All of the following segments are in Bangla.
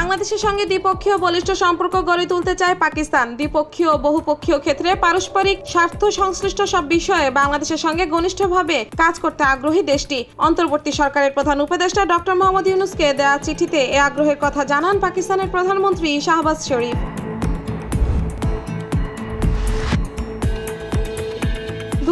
বাংলাদেশের সঙ্গে দ্বিপক্ষীয় বলিষ্ঠ সম্পর্ক গড়ে তুলতে চায় পাকিস্তান। দ্বিপক্ষীয় বহুপক্ষীয় ক্ষেত্রে পারস্পরিক স্বার্থ সংশ্লিষ্ট সব বিষয়ে বাংলাদেশের সঙ্গে ঘনিষ্ঠভাবে কাজ করতে আগ্রহী দেশটি। অন্তর্বর্তী সরকারের প্রধান উপদেষ্টা ডক্টর মোহাম্মদ ইউনুসকে দেওয়া চিঠিতে এ আগ্রহের কথা জানান পাকিস্তানের প্রধানমন্ত্রী শাহবাজ শরীফ।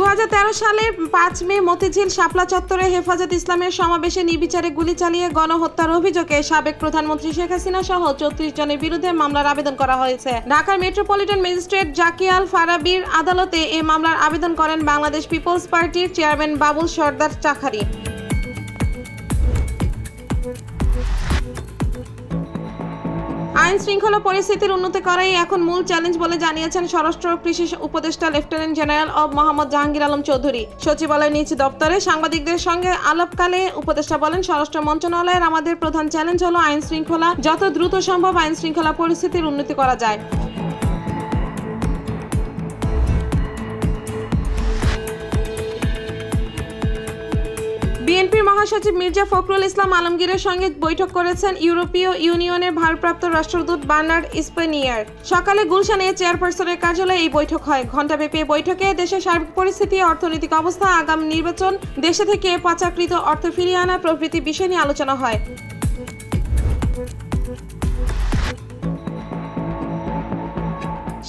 সালের পাঁচ মে মতিঝিল শাপলা চত্বরে হেফাজত ইসলামের সমাবেশে নির্বিচারে গুলি চালিয়ে গণহত্যার অভিযোগে সাবেক প্রধানমন্ত্রী শেখ হাসিনা সহ চৌত্রিশ জনের বিরুদ্ধে মামলার আবেদন করা হয়েছে। ঢাকার মেট্রোপলিটন ম্যাজিস্ট্রেট জাকি আল ফারাবির আদালতে এ মামলার আবেদন করেন বাংলাদেশ পিপলস পার্টির চেয়ারম্যান বাবুল সর্দার চাখারি। আইন শৃঙ্খলা পরিস্থিতির উন্নতি করাই এখন মূল চ্যালেঞ্জ বলে জানিয়েছেন স্বরাষ্ট্র কৃষি উপদেষ্টা লেফটেন্যান্ট জেনারেল অব মোহাম্মদ জাহাঙ্গীর আলম চৌধুরী। সচিবালয় নিজ দপ্তরে সাংবাদিকদের সঙ্গে আলাপকালে উপদেষ্টা বলেন, স্বরাষ্ট্র মন্ত্রণালয়ের আমাদের প্রধান চ্যালেঞ্জ হল আইন শৃঙ্খলা যত দ্রুত সম্ভব আইন শৃঙ্খলা পরিস্থিতির উন্নতি করা যায়। মহাসচিব মির্জা ফখরুল ইসলাম আলমগীরের সঙ্গে বৈঠক করেছেন ইউরোপীয় ইউনিয়নের ভারপ্রাপ্ত রাষ্ট্রদূত বার্নার্ড স্পেনিয়ার। সকালে গুলশানে চেয়ারপারসনের কার্যালয়ে এই বৈঠক হয়। ঘণ্টাব্যাপী বৈঠকে দেশের সার্বিক পরিস্থিতি, অর্থনৈতিক অবস্থা, আগাম নির্বাচন, দেশে থেকে পাচারকৃত অর্থ ফিরিয়ে আনা প্রভৃতি বিষয় নিয়ে আলোচনা হয়।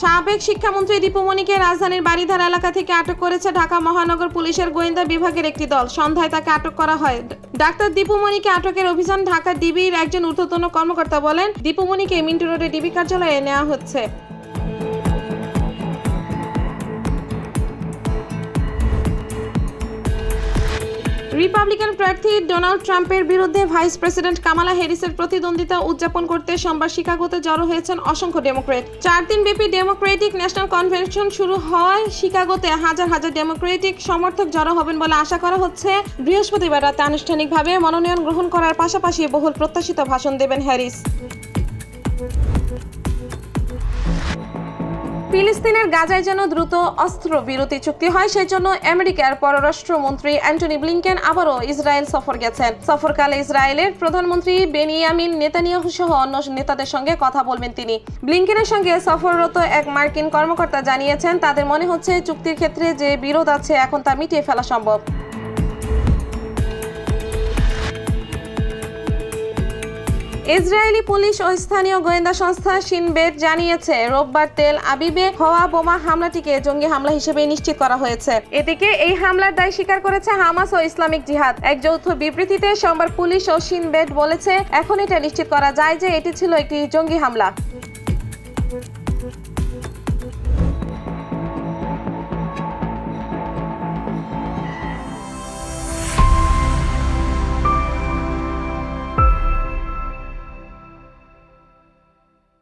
সাবেক শিক্ষামন্ত্রী দীপুমণিকে রাজধানীর বাড়িধারা এলাকা থেকে আটক করেছে ঢাকা মহানগর পুলিশের গোয়েন্দা বিভাগের একটি দল। সন্ধ্যায় তাকে আটক করা হয়। ডাক্তার দীপুমণিকে আটকের অভিযান ঢাকা ডিবির একজন ঊর্ধ্বতন কর্মকর্তা বলেন দীপুমণিকে মিন্টু রোডে ডিবি কার্যালয়ে নেওয়া হচ্ছে। রিপাবলিকান প্রার্থী ডোনাল্ড ট্রাম্পের বিরুদ্ধে ভাইস প্রেসিডেন্ট কামালা হ্যারিসের প্রতিদ্বন্দ্বিতা উদযাপন করতে সোমবার শিকাগোতে জড়ো হয়েছেন অসংখ্য ডেমোক্রেট চার দিনব্যাপী ডেমোক্রেটিক ন্যাশনাল কনভেনশন শুরু হওয়ায় শিকাগোতে। হাজার হাজার ডেমোক্রেটিক সমর্থক জড়ো হবেন বলে আশা করা হচ্ছে। বৃহস্পতিবার রাতে আনুষ্ঠানিকভাবে মনোনয়ন গ্রহণ করার পাশাপাশি বহুল প্রত্যাশিত ভাষণ দেবেন হ্যারিস ফিলিস্তিনের গাজায় যেন দ্রুত অস্ত্র বিরতি চুক্তি হয় সেই জন্য আমেরিকার পররাষ্ট্রমন্ত্রী অ্যান্টনি ব্লিংকেন আবারও ইসরায়েল সফর গেছেন। সফরকালে ইসরায়েলের প্রধানমন্ত্রী বেনিয়ামিন নেতানিয়াহু সহ অন্য নেতাদের সঙ্গে কথা বলবেন তিনি। ব্লিংকেনের সঙ্গে সফররত এক মার্কিন কর্মকর্তা জানিয়েছেন, তাদের মনে হচ্ছে চুক্তির ক্ষেত্রে যে বিরোধ আছে, এখন তা মিটিয়ে ফেলা সম্ভব। ইসরায়েলি পুলিশ ও স্থানীয় গোয়েন্দা সংস্থা সিনবেদ জানিয়েছে, রোববার তেল আবিবে হওয়া বোমা হামলাটিকে জঙ্গি হামলা হিসেবে নিশ্চিত করা হয়েছে। এদিকে এই হামলার দায় স্বীকার করেছে হামাস ও ইসলামিক জিহাদ। এক যৌথ বিবৃতিতে সোমবার পুলিশ ও সিনবেদ বলেছে, এখন এটা নিশ্চিত করা যায় যে এটি ছিল একটি জঙ্গি হামলা।